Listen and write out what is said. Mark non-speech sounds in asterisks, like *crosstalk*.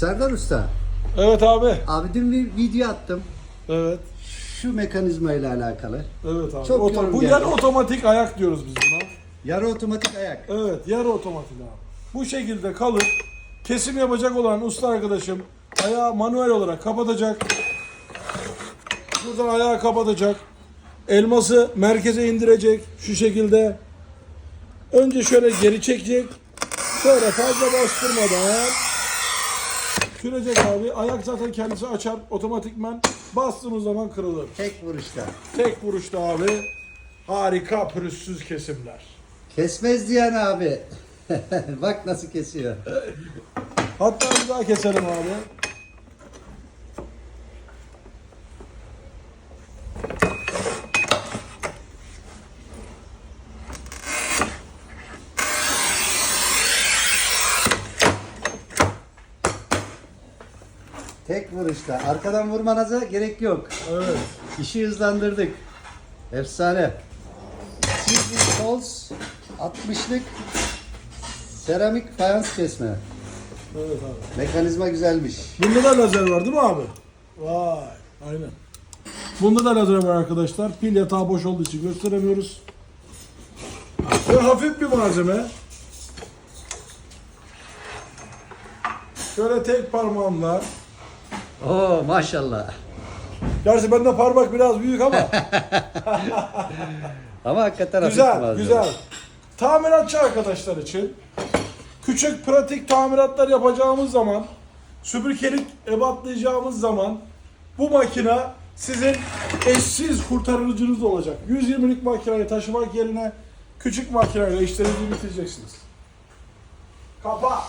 Serdar Usta, Evet abi. abi dün bir video attım. Evet. Şu mekanizma ile alakalı. Evet abi. Çok Oto- yorum bu geldi. yarı otomatik ayak diyoruz biz buna. Yarı otomatik ayak. Evet, yarı otomatik abi. Bu şekilde kalıp kesim yapacak olan usta arkadaşım ayağı manuel olarak kapatacak. Buradan ayağı kapatacak. Elması merkeze indirecek şu şekilde. Önce şöyle geri çekecek. Sonra fazla bastırmadan sürecek abi. Ayak zaten kendisi açar otomatikman. Bastığımız zaman kırılır. Tek vuruşta. Tek vuruşta abi harika pürüzsüz kesimler. Kesmez diyen abi. *laughs* Bak nasıl kesiyor. Hatta bir daha keselim abi. Tek vuruşta. Arkadan vurmanıza gerek yok. Evet. İşi hızlandırdık. Efsane. Silver Falls 60'lık seramik fayans kesme. Evet abi. Mekanizma güzelmiş. Bunda da lazer var değil mi abi? Vay. Aynen. Bunda da lazer var arkadaşlar. Pil yatağı boş olduğu için gösteremiyoruz. Ve hafif bir malzeme. Şöyle tek parmağımla. Oo maşallah. Gerçi bende parmak biraz büyük ama. *laughs* Ama hakikaten Güzel, güzel. Tamiratçı arkadaşlar için küçük pratik tamiratlar yapacağımız zaman, süpürgelik ebatlayacağımız zaman bu makine sizin eşsiz kurtarıcınız olacak. 120'lik makineyi taşımak yerine küçük makineyle işlerinizi bitireceksiniz. Kapa.